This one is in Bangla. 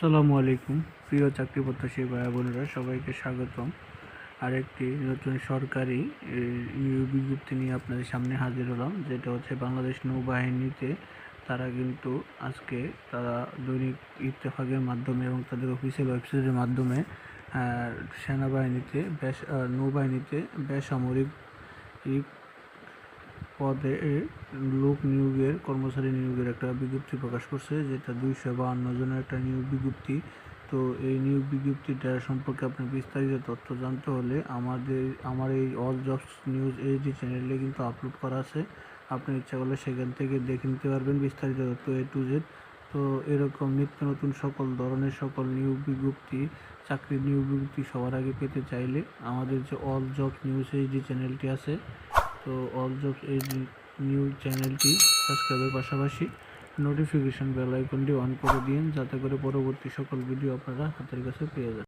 আসসালামু আলাইকুম। প্রিয় চাকরি প্রত্যাশী ভাই বোনেরা, সবাইকে স্বাগতম। আরেকটি নতুন সরকারি বিজ্ঞপ্তি নিয়ে আপনাদের সামনে হাজির হলাম, যেটা হচ্ছে বাংলাদেশ নৌবাহিনীতে তারা কিন্তু আজকে তারা দৈনিক ইত্তেফাকের মাধ্যমে এবং তাদের অফিসিয়াল ওয়েবসাইটের মাধ্যমে সেনাবাহিনীতে বেশ নৌবাহিনীতে বেসামরিক পদে লোক নিয়োগের, কর্মচারী নিয়োগের একটা বিজ্ঞপ্তি প্রকাশ করছে, যেটা দুইশো বাহান্ন জনের একটা নিয়োগ বিজ্ঞপ্তি। তো এই নিয়োগ বিজ্ঞপ্তিটা সম্পর্কে আপনি বিস্তারিত তথ্য জানতে হলে আমাদের, আমার এই অল জবস নিউজ এইচডি চ্যানেলে কিন্তু আপলোড করা আছে। আপনি ইচ্ছা করলে সেখান থেকে দেখে নিতে পারবেন বিস্তারিত তথ্য এ টু জেড তো এরকম নিত্য নতুন সকল ধরনের সকল নিয়োগ বিজ্ঞপ্তি, চাকরির নিয়োগ বিজ্ঞপ্তি সবার আগে পেতে চাইলে আমাদের যে অল জব নিউজ এইচডি চ্যানেলটি আছে তো অল এই নিউজ চ্যানেলটি সাবস্ক্রাইবের পাশাপাশি নোটিফিকেশান বেল আইকনটি অন করে দিন, যাতে করে পরবর্তী সকল ভিডিও আপনারা হাতের কাছে পেয়ে যান।